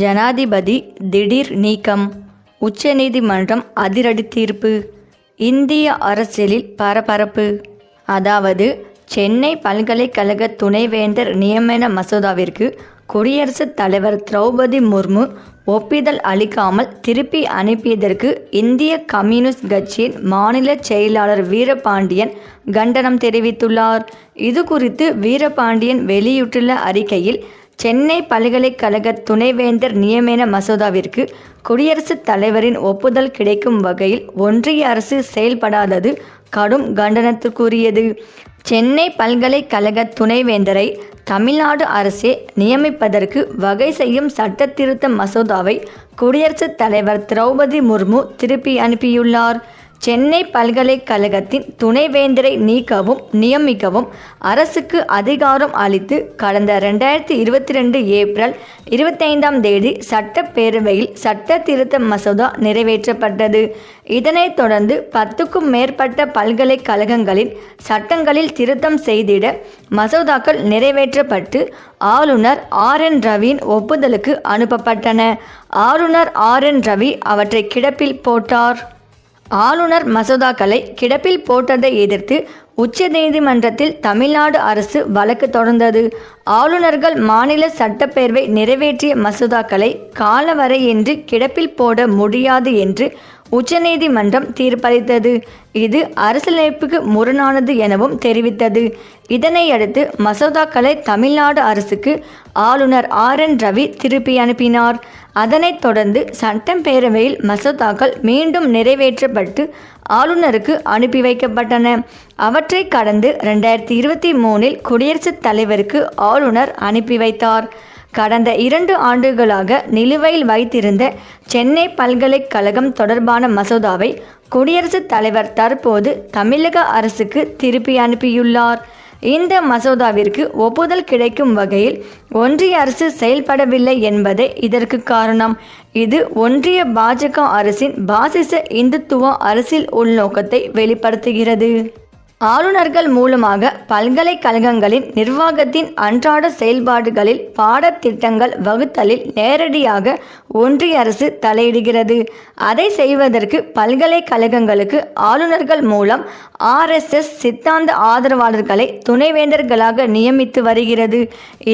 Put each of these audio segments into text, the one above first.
ஜனாதிபதி திடீர் நீக்கம். உச்சநீதிமன்றம் அதிரடி தீர்ப்பு இந்திய அரசியலில் பரபரப்பு. அதாவது சென்னை பல்கலைக்கழக துணைவேந்தர் நியமன மசோதாவிற்கு குடியரசுத் தலைவர் திரௌபதி முர்மு ஒப்புதல் அளிக்காமல் திருப்பி அனுப்பியதற்கு இந்திய கம்யூனிஸ்ட் கட்சியின் மாநில செயலாளர் வீரபாண்டியன் கண்டனம் தெரிவித்துள்ளார். இது குறித்து வீரபாண்டியன் வெளியிட்டுள்ள அறிக்கையில் சென்னை பல்கலைக்கழக துணைவேந்தர் நியமன மசோதாவிற்கு குடியரசுத் தலைவரின் ஒப்புதல் கிடைக்கும் வகையில் ஒன்றிய அரசு செயல்படாதது கடும் கண்டனத்துக்குரியது. சென்னை பல்கலைக்கழக துணைவேந்தரை தமிழ்நாடு அரசே நியமிப்பதற்கு வகை செய்யும் சட்ட திருத்த மசோதாவை குடியரசுத் தலைவர் திரௌபதி முர்மு திருப்பி அனுப்பியுள்ளார். சென்னை பல்கலைக்கழகத்தின் துணைவேந்தரை நீக்கவும் நியமிக்கவும் அரசுக்கு அதிகாரம் அளித்து கடந்த ரெண்டாயிரத்தி இருபத்தி ரெண்டு ஏப்ரல் இருபத்தைந்தாம் தேதி சட்டப்பேரவையில் சட்ட திருத்த மசோதா நிறைவேற்றப்பட்டது. இதனைத் தொடர்ந்து பத்துக்கும் மேற்பட்ட பல்கலைக்கழகங்களின் சட்டங்களில் திருத்தம் செய்திட மசோதாக்கள் நிறைவேற்றப்பட்டு ஆளுநர் ஆர் என் ரவியின் ஒப்புதலுக்கு அனுப்பப்பட்டன. ஆளுநர் ஆர் என் ரவி அவற்றை கிடப்பில் போட்டார். ஆளுநர் மசோதாக்களை கிடப்பில் போட்டதை எதிர்த்து உச்சநீதிமன்றத்தில் தமிழ்நாடு அரசு வழக்கு தொடர்ந்தது. ஆளுநர்கள் மாநில சட்டப்பேரவை நிறைவேற்றிய மசோதாக்களை காலவரையின்றி கிடப்பில் போட முடியாது என்று உச்சநீதிமன்றம் தீர்ப்பளித்தது. இது அரசியலமைப்புக்கு முரணானது எனவும் தெரிவித்தது. இதனையடுத்து மசோதாக்களை தமிழ்நாடு அரசுக்கு ஆளுநர் ஆர் என் ரவி திருப்பி அனுப்பினார். அதனைத் தொடர்ந்து சட்டப்பேரவையில் மசோதாக்கள் மீண்டும் நிறைவேற்றப்பட்டு ஆளுநருக்கு அனுப்பி வைக்கப்பட்டன. அவற்றை கடந்து ரெண்டாயிரத்தி இருபத்தி மூணில் குடியரசுத் தலைவருக்கு ஆளுநர் அனுப்பி வைத்தார். கடந்த இரண்டு ஆண்டுகளாக நிலுவையில் வைத்திருந்த சென்னை பல்கலைக்கழகம் தொடர்பான மசோதாவை குடியரசுத் தலைவர் தற்போது தமிழக அரசுக்கு திருப்பி அனுப்பியுள்ளார். இந்த மசோதாவிற்கு ஒப்புதல் கிடைக்கும் வகையில் ஒன்றிய அரசு செயல்படவில்லை என்பதே இதற்கு காரணம். இது ஒன்றிய பாஜக அரசின் பாசிச இந்துத்துவ அரசியல் உள்நோக்கத்தை வெளிப்படுத்துகிறது. ஆளுநர்கள் மூலமாக பல்கலைக்கழகங்களின் நிர்வாகத்தின் அன்றாட செயல்பாடுகளில் பாடத்திட்டங்கள் வகுத்தலில் நேரடியாக ஒன்றிய அரசு தலையிடுகிறது. அதை செய்வதற்கு பல்கலைக்கழகங்களுக்கு ஆளுநர்கள் மூலம் ஆர்எஸ்எஸ் சித்தாந்த ஆதரவாளர்களை துணைவேந்தர்களாக நியமித்து வருகிறது.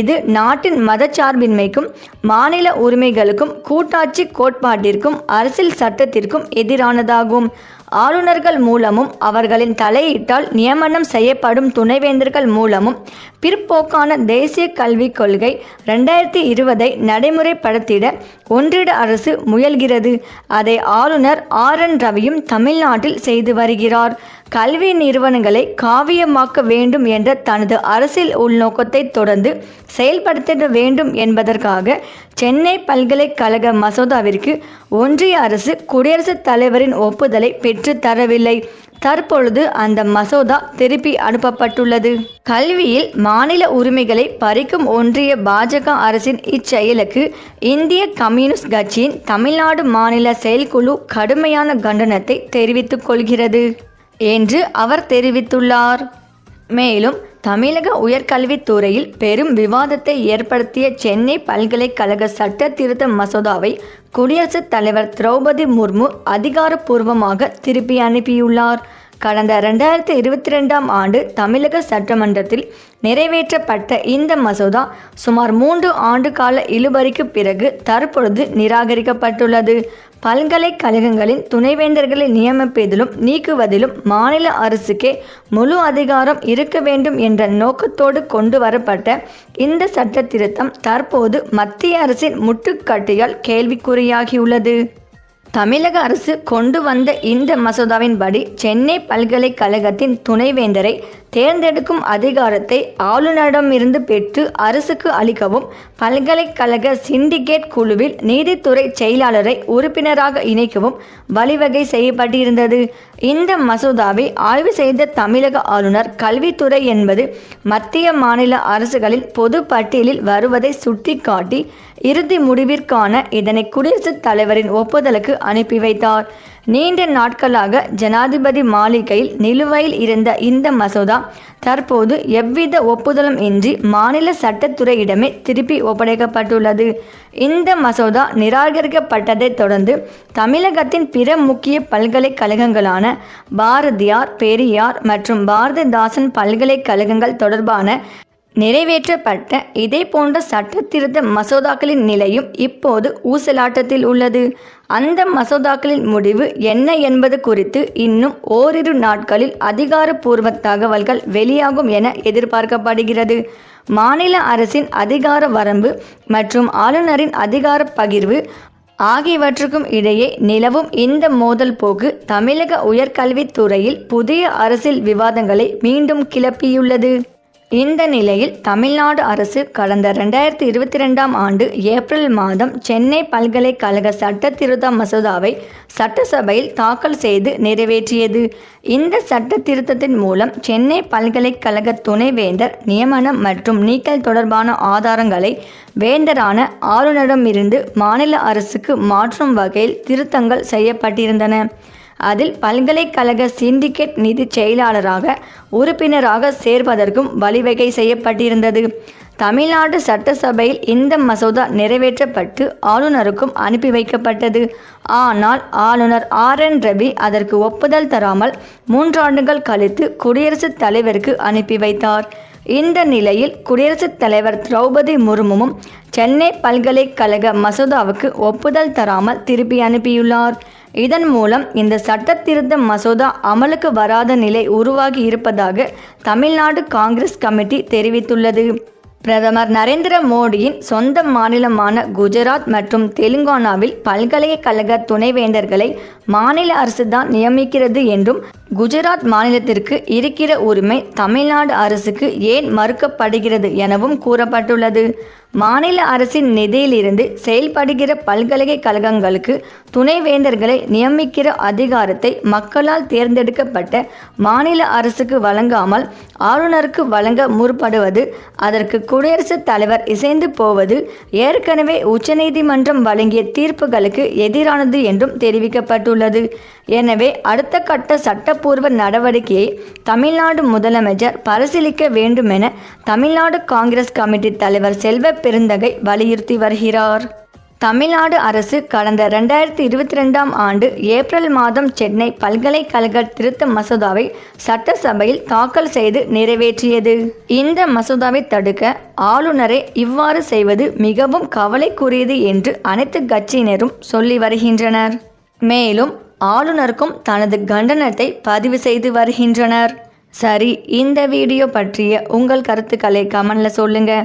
இது நாட்டின் மதச்சார்பின்மைக்கும் மாநில உரிமைகளுக்கும் கூட்டாட்சி கோட்பாட்டிற்கும் அரசியல் சட்டத்திற்கும் எதிரானதாகும். ஆளுநர்கள் மூலமும் அவர்களின் தலையீட்டால் நியமனம் செய்யப்படும் துணைவேந்தர்கள் மூலமும் பிற்போக்கான தேசிய கல்விக் கொள்கை ரெண்டாயிரத்தி இருபதை நடைமுறைப்படுத்திட ஒன்றிட அரசு முயல்கிறது. அதை ஆளுநர் ஆர் என் ரவியும் தமிழ்நாட்டில் செய்து வருகிறார். கல்வி நிறுவனங்களை காவியமாக்க வேண்டும் என்ற தனது அரசியல் உள்நோக்கத்தை தொடர்ந்து செயல்படுத்திட வேண்டும் என்பதற்காக சென்னை பல்கலைக்கழக மசோதாவிற்கு ஒன்றிய அரசு குடியரசுத் தலைவரின் ஒப்புதலை பெற்று தரவில்லை. தற்பொழுது அந்த மசோதா திருப்பி அனுப்பப்பட்டுள்ளது. கல்வியில் மாநில உரிமைகளை பறிக்கும் ஒன்றிய பாஜக அரசின் இச்செயலுக்கு இந்திய கம்யூனிஸ்ட் கட்சியின் தமிழ்நாடு மாநில செயற்குழு கடுமையான கண்டனத்தை தெரிவித்துக் கொள்கிறது. என்று அவர் தெரிவித்துள்ளார். மேலும் தமிழக உயர்கல்வித்துறையில் பெரும் விவாதத்தை ஏற்படுத்திய சென்னை பல்கலைக்கழக சட்ட திருத்த மசோதாவை குடியரசுத் தலைவர் திரௌபதி முர்மு அதிகாரப்பூர்வமாக திருப்பி அனுப்பியுள்ளார். கடந்த ரெண்டாயிரத்தி இருபத்தி ரெண்டாம் ஆண்டு தமிழக சட்டமன்றத்தில் நிறைவேற்றப்பட்ட இந்த மசோதா சுமார் மூன்று ஆண்டு கால இழுபறிக்கு பிறகு தற்பொழுது நிராகரிக்கப்பட்டுள்ளது. பல்கலைக்கழகங்களின் துணைவேந்தர்களை நியமிப்பதிலும் நீக்குவதிலும் மாநில அரசுக்கே முழு அதிகாரம் இருக்க வேண்டும் என்ற நோக்கத்தோடு கொண்டு வரப்பட்ட இந்த சட்ட திருத்தம் தற்போது மத்திய அரசின் முட்டுக்கட்டையால் கேள்விக்குறியாகியுள்ளது. தமிழக அரசு கொண்டு வந்த இந்த மசோதாவின்படி சென்னை பல்கலைக்கழகத்தின் துணைவேந்தரை தேர்ந்தெடுக்கும் அதிகாரத்தை ஆளுநரிடமிருந்து பெற்று அரசுக்கு அளிக்கவும் பல்கலைக்கழக சிண்டிகேட் குழுவில் நீதித்துறை செயலாளரை உறுப்பினராக இணைக்கவும் வழிவகை செய்யப்பட்டிருந்தது. இந்த மசோதாவை ஆய்வு செய்த தமிழக ஆளுநர் கல்வித்துறை என்பது மத்திய மாநில அரசுகளின் பொது பட்டியலில் வருவதை சுட்டிக்காட்டி இறுதி முடிவிற்கான இதனை குடியரசுத் தலைவரின் ஒப்புதலுக்கு அனுப்பி வைத்தார். நீண்ட நாட்களாக ஜனாதிபதி மாளிகையில் நிலுவையில் இருந்த இந்த மசோதா தற்போது எவ்வித ஒப்புதலும் இன்றி மாநில சட்டத்துறையிடமே திருப்பி ஒப்படைக்கப்பட்டுள்ளது. இந்த மசோதா நிராகரிக்கப்பட்டதைத் தொடர்ந்து தமிழகத்தின் பிற முக்கிய பல்கலைக்கழகங்களான பாரதியார் பெரியார் மற்றும் பாரதிதாசன் பல்கலைக்கழகங்கள் தொடர்பான நிறைவேற்றப்பட்ட இதே போன்ற சட்டத்திருத்த மசோதாக்களின் நிலையும் இப்போது ஊசலாட்டத்தில் உள்ளது. அந்த மசோதாக்களின் முடிவு என்ன என்பது குறித்து இன்னும் ஓரிரு நாட்களில் அதிகாரப்பூர்வ தகவல்கள் வெளியாகும் என எதிர்பார்க்கப்படுகிறது. மாநில அரசின் அதிகார வரம்பு மற்றும் ஆளுநரின் அதிகார பகிர்வு ஆகியவற்றுக்கும் இடையே நிலவும் இந்த மோதல் போக்கு தமிழக உயர்கல்வித்துறையில் புதிய அரசியல் விவாதங்களை மீண்டும் கிளப்பியுள்ளது. இந்த நிலையில் தமிழ்நாடு அரசு கடந்த ரெண்டாயிரத்தி இருபத்தி ரெண்டாம் ஆண்டு ஏப்ரல் மாதம் சென்னை பல்கலைக்கழக சட்டத்திருத்த மசோதாவை சட்டசபையில் தாக்கல் செய்து நிறைவேற்றியது. இந்த சட்ட திருத்தத்தின் மூலம் சென்னை பல்கலைக்கழக துணைவேந்தர் நியமனம் மற்றும் நீக்கல் தொடர்பான ஆதாரங்களை வேந்தரான ஆளுநரிடமிருந்து மாநில அரசுக்கு மாற்றும் வகையில் திருத்தங்கள் செய்யப்பட்டிருந்தன. அதில் பல்கலைக்கழக சிண்டிகேட் நிதி செயலாளராக உறுப்பினராக சேர்வதற்கும் வழிவகை செய்யப்பட்டிருந்தது. தமிழ்நாடு சட்டசபையில் இந்த மசோதா நிறைவேற்றப்பட்டு ஆளுநருக்கும் அனுப்பி வைக்கப்பட்டது. ஆனால் ஆளுநர் ஆர் என் ரவி அதற்கு ஒப்புதல் தராமல் மூன்றாண்டுகள் கழித்து குடியரசுத் தலைவருக்கு அனுப்பி வைத்தார். இந்த நிலையில் குடியரசுத் தலைவர் திரௌபதி முர்முவும் சென்னை பல்கலைக்கழக மசோதாவுக்கு ஒப்புதல் தராமல் திருப்பி அனுப்பியுள்ளார். இதன் மூலம் இந்த சட்ட திருத்த மசோதா அமலுக்கு வராத நிலை உருவாகி இருப்பதாக தமிழ்நாடு காங்கிரஸ் கமிட்டி தெரிவித்துள்ளது. பிரதமர் நரேந்திர மோடியின் சொந்த மாநிலமான குஜராத் மற்றும் தெலுங்கானாவில் பல்கலைக்கழக துணைவேந்தர்களை மாநில அரசு தான் நியமிக்கிறது என்றும் குஜராத் மாநிலத்திற்கு இருக்கிற உரிமை தமிழ்நாடு அரசுக்கு ஏன் மறுக்கப்படுகிறது எனவும் கூறப்பட்டுள்ளது. மாநில அரசின் நிதியிலிருந்து செயல்படுகிற பல்கலைக்கழகங்களுக்கு துணைவேந்தர்களை நியமிக்கிற அதிகாரத்தை மக்களால் தேர்ந்தெடுக்கப்பட்ட மாநில அரசுக்கு வழங்காமல் ஆளுநருக்கு வழங்க முற்படுவது அதற்கு குடியரசுத் தலைவர் இசைந்து போவது ஏற்கனவே உச்சநீதிமன்றம் வழங்கிய தீர்ப்புகளுக்கு எதிரானது என்றும் தெரிவிக்கப்பட்டுள்ளது. எனவே அடுத்த கட்ட சட்டப்பூர்வ நடவடிக்கையை தமிழ்நாடு முதலமைச்சர் பரிசீலிக்க வேண்டுமென தமிழ்நாடு காங்கிரஸ் கமிட்டி தலைவர் செல்வ பெருந்தகை வலியுறுத்தி வருகிறார். தமிழ்நாடு அரசு கடந்த ரெண்டாயிரத்தி இருபத்தி ரெண்டாம் ஆண்டு ஏப்ரல் மாதம் சென்னை பல்கலைக்கழக திருத்த மசோதாவை சட்டசபையில் தாக்கல் செய்து நிறைவேற்றியது. இந்த மசோதாவை தடுக்க ஆளுநரை இவ்வாறு செய்வது மிகவும் கவலைக்குரியது என்று அனைத்து கட்சியினரும் சொல்லி வருகின்றனர். மேலும் ஆளுநருக்கும் தனது கண்டனத்தை பதிவு செய்து வருகின்றனர். சரி இந்த வீடியோ பற்றிய உங்கள் கருத்துக்களை கமெண்டில் சொல்லுங்கள்